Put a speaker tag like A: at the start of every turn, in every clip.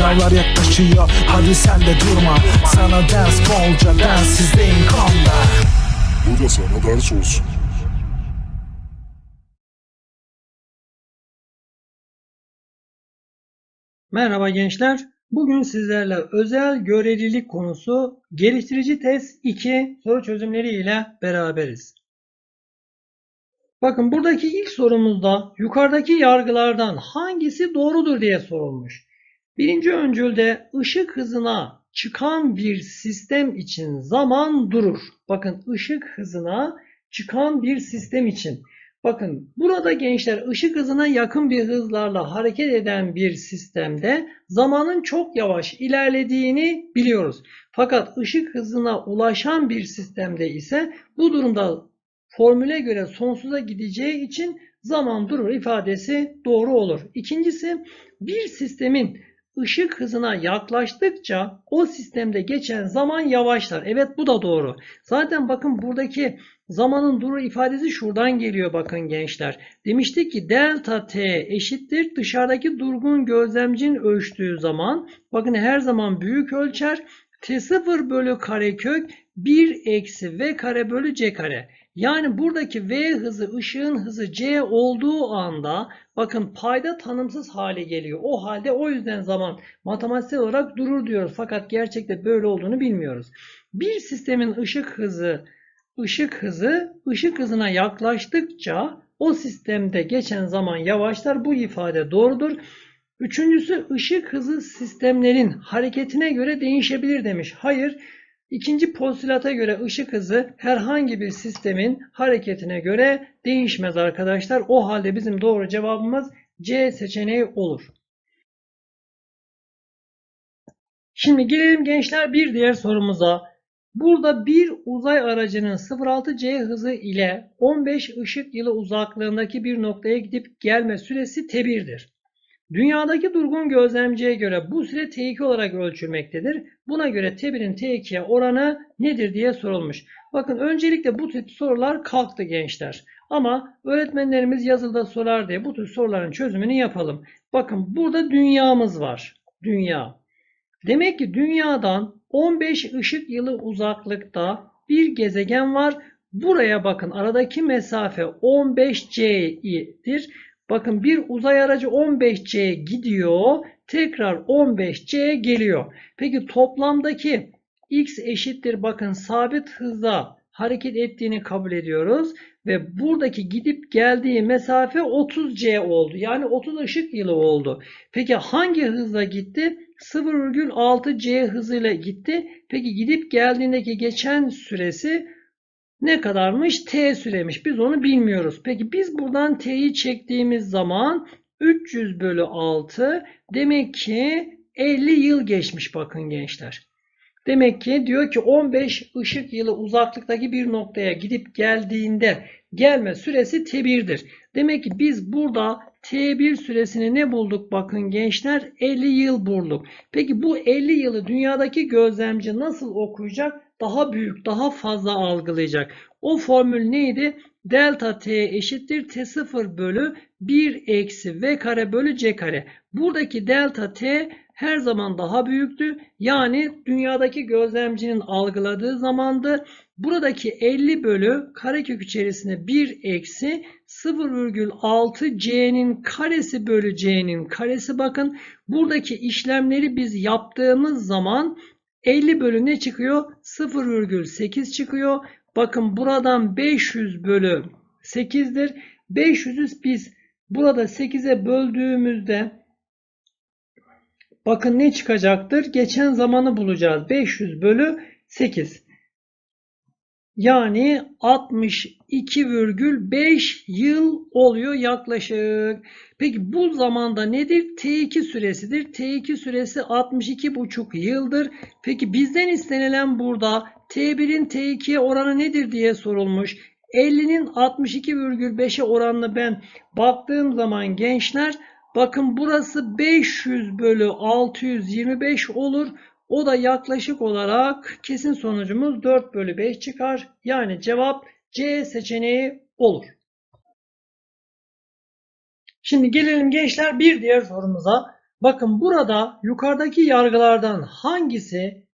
A: Sınavlar yaklaşıyor hadi sen de durma Sana ders bolca densizliğin konda
B: Bu da sana ders olsun.
C: Merhaba gençler. Bugün sizlerle özel görelilik konusu geliştirici test 2 soru çözümleri ile beraberiz. Bakın buradaki ilk sorumuzda yukarıdaki yargılardan hangisi doğrudur diye sorulmuş. Birinci öncülde ışık hızına çıkan bir sistem için zaman durur. Bakın ışık hızına çıkan bir sistem için. Bakın burada gençler ışık hızına yakın bir hızlarla hareket eden bir sistemde zamanın çok yavaş ilerlediğini biliyoruz. Fakat ışık hızına ulaşan bir sistemde ise bu durumda formüle göre sonsuza gideceği için zaman durur ifadesi doğru olur. İkincisi bir sistemin ışık hızına yaklaştıkça o sistemde geçen zaman yavaşlar. Evet bu da doğru. Zaten bakın buradaki zamanın durur ifadesi şuradan geliyor bakın gençler. Demiştik ki delta t eşittir dışarıdaki durgun gözlemcinin ölçtüğü zaman. Bakın her zaman büyük ölçer. T0 bölü karekök 1 eksi v kare bölü c kare. Yani buradaki v hızı ışığın hızı c olduğu anda bakın payda tanımsız hale geliyor. O halde o yüzden zaman matematiksel olarak durur diyoruz. Fakat gerçekte böyle olduğunu bilmiyoruz. Bir sistemin ışık hızı ışık hızı ışık hızına yaklaştıkça o sistemde geçen zaman yavaşlar. Bu ifade doğrudur. Üçüncüsü ışık hızı sistemlerin hareketine göre değişebilir demiş. Hayır. İkinci postulata göre ışık hızı herhangi bir sistemin hareketine göre değişmez arkadaşlar. O halde bizim doğru cevabımız C seçeneği olur. Şimdi gelelim gençler bir diğer sorumuza. Burada bir uzay aracının 0.6C hızı ile 15 ışık yılı uzaklığındaki bir noktaya gidip gelme süresi T1'dir. Dünyadaki durgun gözlemciye göre bu süre T2 olarak ölçülmektedir. Buna göre T1'in T2'ye oranı nedir diye sorulmuş. Bakın öncelikle bu tip sorular kalktı gençler. Ama öğretmenlerimiz yazılıda sorar diye bu tür soruların çözümünü yapalım. Bakın burada dünyamız var. Dünya. Demek ki dünyadan 15 ışık yılı uzaklıkta bir gezegen var. Buraya bakın aradaki mesafe 15C'dir. Bakın bir uzay aracı 15C gidiyor. Tekrar 15C geliyor. Peki toplamdaki x eşittir bakın sabit hızla hareket ettiğini kabul ediyoruz. Ve buradaki gidip geldiği mesafe 30C oldu. Yani 30 ışık yılı oldu. Peki hangi hızla gitti? 0,6C hızıyla gitti. Peki gidip geldiğindeki geçen süresi ne kadarmış? T süremiş. Biz onu bilmiyoruz. Peki biz buradan T'yi çektiğimiz zaman 300 bölü 6 demek ki 50 yıl geçmiş bakın gençler. Demek ki diyor ki 15 ışık yılı uzaklıktaki bir noktaya gidip geldiğinde gelme süresi T1'dir. Demek ki biz burada T1 süresini ne bulduk bakın gençler 50 yıl bulduk. Peki bu 50 yılı dünyadaki gözlemci nasıl okuyacak? Daha büyük, daha fazla algılayacak. O formül neydi? Delta T eşittir T0 bölü 1 eksi V kare bölü C kare. Buradaki delta T her zaman daha büyüktü. Yani dünyadaki gözlemcinin algıladığı zamandı. Buradaki 50 bölü karekök içerisinde 1 eksi 0,6 c'nin karesi bölü c'nin karesi bakın. Buradaki işlemleri biz yaptığımız zaman 50 bölü ne çıkıyor? 0,8 çıkıyor. Bakın buradan 500 bölü 8'dir. 500'ü biz burada 8'e böldüğümüzde bakın ne çıkacaktır? Geçen zamanı bulacağız. 500 bölü 8. Yani 62,5 yıl oluyor yaklaşık. Peki bu zamanda nedir? T2 süresidir. T2 süresi 62,5 yıldır. Peki bizden istenilen burada T1'in T2'ye oranı nedir diye sorulmuş. 50'nin 62,5'e oranını ben baktığım zaman gençler bakın burası 500 bölü 625 olur. O da yaklaşık olarak kesin sonucumuz 4 bölü 5 çıkar. Yani cevap C seçeneği olur. Şimdi gelelim gençler bir diğer sorumuza. Bakın burada yukarıdaki yargılardan hangisi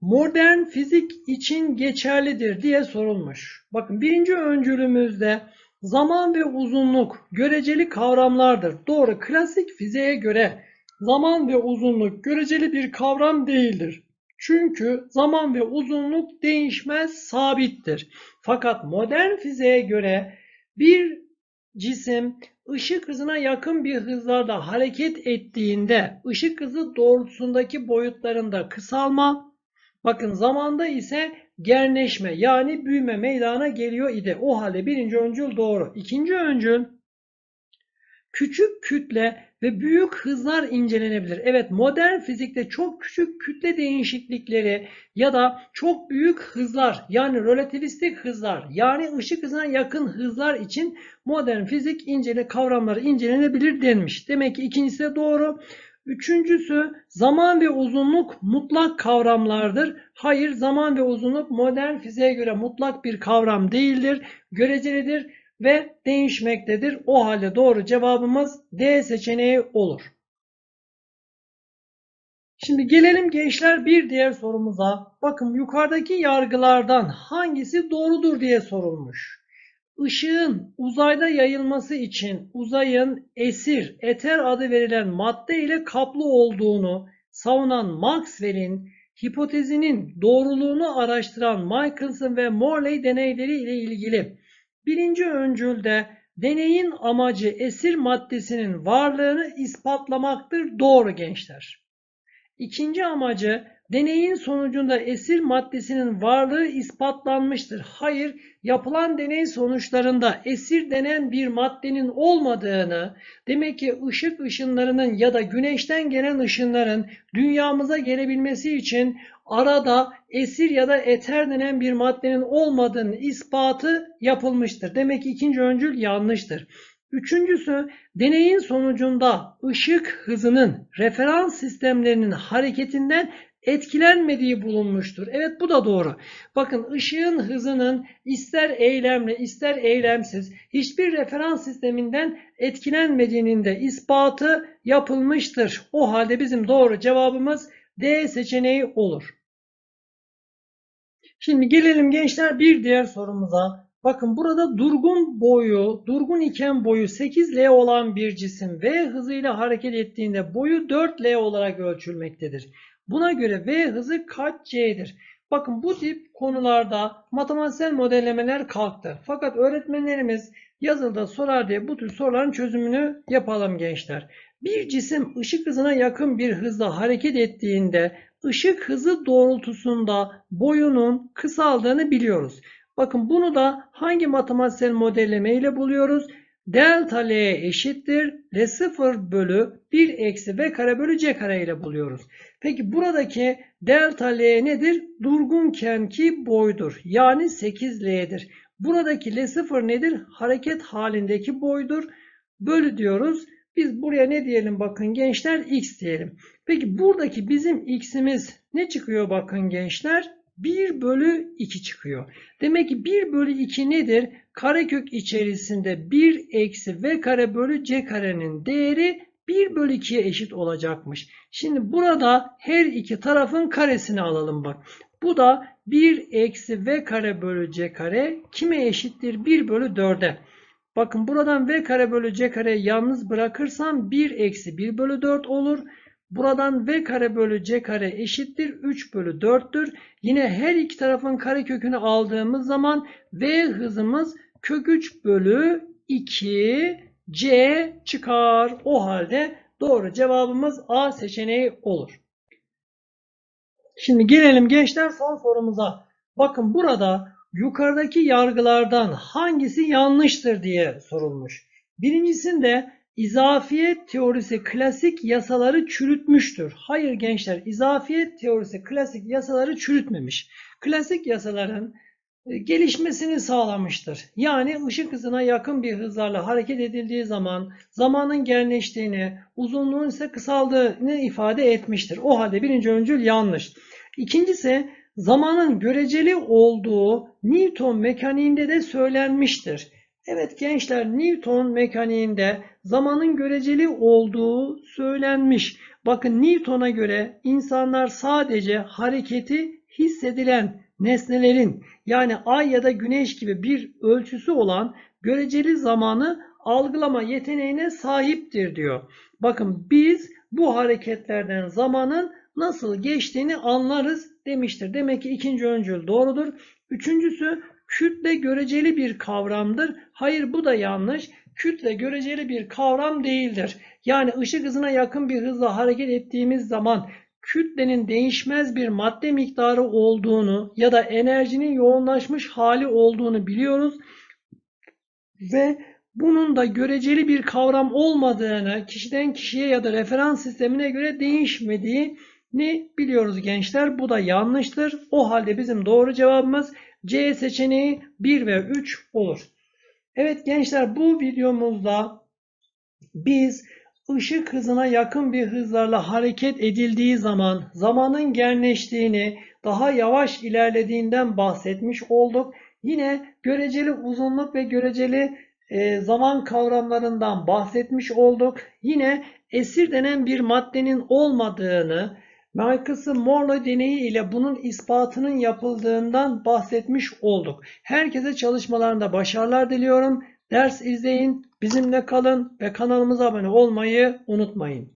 C: modern fizik için geçerlidir diye sorulmuş. Bakın birinci öncülümüzde zaman ve uzunluk göreceli kavramlardır. Doğru. Klasik fiziğe göre zaman ve uzunluk göreceli bir kavram değildir. Çünkü zaman ve uzunluk değişmez, sabittir. Fakat modern fiziğe göre bir cisim ışık hızına yakın bir hızlarda hareket ettiğinde ışık hızı doğrultusundaki boyutlarında kısalma, bakın zamanda ise gerneşme yani büyüme meydana geliyor idi. O halde birinci öncül doğru. İkinci öncül küçük kütle ve büyük hızlar incelenebilir. Evet modern fizikte çok küçük kütle değişiklikleri ya da çok büyük hızlar yani relativistik hızlar yani ışık hızına yakın hızlar için modern fizik incele kavramları incelenebilir denmiş. Demek ki ikincisi de doğru. Üçüncüsü zaman ve uzunluk mutlak kavramlardır. Hayır zaman ve uzunluk modern fiziğe göre mutlak bir kavram değildir. Görecelidir ve değişmektedir. O halde doğru cevabımız D seçeneği olur. Şimdi gelelim gençler bir diğer sorumuza. Bakın yukarıdaki yargılardan hangisi doğrudur diye sorulmuş. Işığın uzayda yayılması için uzayın esir, eter adı verilen madde ile kaplı olduğunu savunan Maxwell'in hipotezinin doğruluğunu araştıran Michelson ve Morley deneyleri ile ilgili birinci öncülde deneyin amacı esir maddesinin varlığını ispatlamaktır. Doğru gençler. İkinci amacı deneyin sonucunda esir maddesinin varlığı ispatlanmıştır. Hayır, yapılan deney sonuçlarında esir denen bir maddenin olmadığını, demek ki ışık ışınlarının ya da güneşten gelen ışınların dünyamıza gelebilmesi için arada esir ya da eter denen bir maddenin olmadığının ispatı yapılmıştır. Demek ki ikinci öncül yanlıştır. Üçüncüsü deneyin sonucunda ışık hızının referans sistemlerinin hareketinden etkilenmediği bulunmuştur. Evet bu da doğru. Bakın ışığın hızının ister eylemli ister eylemsiz hiçbir referans sisteminden etkilenmediğinin de ispatı yapılmıştır. O halde bizim doğru cevabımız D seçeneği olur. Şimdi gelelim gençler bir diğer sorumuza. Bakın burada durgun boyu, durgun iken boyu 8L olan bir cisim V hızıyla hareket ettiğinde boyu 4L olarak ölçülmektedir. Buna göre V hızı kaç C'dir? Bakın bu tip konularda matematiksel modellemeler kalktı. Fakat öğretmenlerimiz yazılıda sorar diye bu tür soruların çözümünü yapalım gençler. Bir cisim ışık hızına yakın bir hızla hareket ettiğinde ışık hızı doğrultusunda boyunun kısaldığını biliyoruz. Bakın bunu da hangi matematiksel modelleme ile buluyoruz? Delta L eşittir L0 bölü 1 eksi V kare bölü C kare ile buluyoruz. Peki buradaki delta L nedir? Durgunkenki boydur. Yani 8L'dir. Buradaki L0 nedir? Hareket halindeki boydur. Bölü diyoruz. Biz buraya ne diyelim bakın gençler? X diyelim. Peki buradaki bizim x'imiz ne çıkıyor bakın gençler? 1 bölü 2 çıkıyor. Demek ki 1 bölü 2 nedir? Karekök içerisinde 1 eksi v kare bölü c karenin değeri 1 bölü 2'ye eşit olacakmış. Şimdi burada her iki tarafın karesini alalım bak. Bu da 1 eksi v kare bölü c kare kime eşittir? 1 bölü 4'e. Bakın buradan v kare bölü c kareyi yalnız bırakırsam 1 eksi 1 bölü 4 olur. Buradan v kare bölü c kare eşittir 3 bölü 4'tür. Yine her iki tarafın karekökünü aldığımız zaman v hızımız kök 3 bölü 2 c çıkar. O halde doğru cevabımız A seçeneği olur. Şimdi gelelim gençler son sorumuza. Bakın burada yukarıdaki yargılardan hangisi yanlıştır diye sorulmuş. Birincisinde izafiyet teorisi klasik yasaları çürütmüştür. Hayır gençler, izafiyet teorisi klasik yasaları çürütmemiş. Klasik yasaların e, gelişmesini sağlamıştır. Yani ışık hızına yakın bir hızlarla hareket edildiği zaman zamanın genleştiğini, uzunluğun ise kısaldığını ifade etmiştir. O halde birinci öncül yanlış. İkincisi zamanın göreceli olduğu Newton mekaniğinde de söylenmiştir. Evet gençler Newton mekaniğinde zamanın göreceli olduğu söylenmiş. Bakın Newton'a göre insanlar sadece hareketi hissedilen nesnelerin yani ay ya da güneş gibi bir ölçüsü olan göreceli zamanı algılama yeteneğine sahiptir diyor. Bakın biz bu hareketlerden zamanın nasıl geçtiğini anlarız demiştir. Demek ki ikinci öncül doğrudur. Üçüncüsü kütle göreceli bir kavramdır. Hayır bu da yanlış. Kütle göreceli bir kavram değildir. Yani ışık hızına yakın bir hızla hareket ettiğimiz zaman kütlenin değişmez bir madde miktarı olduğunu ya da enerjinin yoğunlaşmış hali olduğunu biliyoruz ve bunun da göreceli bir kavram olmadığını, kişiden kişiye ya da referans sistemine göre değişmediğini biliyoruz gençler. Bu da yanlıştır. O halde bizim doğru cevabımız C seçeneği 1 ve 3 olur. Evet gençler bu videomuzda biz ışık hızına yakın bir hızlarla hareket edildiği zaman zamanın genleştiğini, daha yavaş ilerlediğinden bahsetmiş olduk. Yine göreceli uzunluk ve göreceli e, zaman kavramlarından bahsetmiş olduk. Yine esir denen bir maddenin olmadığını, Michelson Morley deneyi ile bunun ispatının yapıldığından bahsetmiş olduk. Herkese çalışmalarında başarılar diliyorum. Ders izleyin, bizimle kalın ve kanalımıza abone olmayı unutmayın.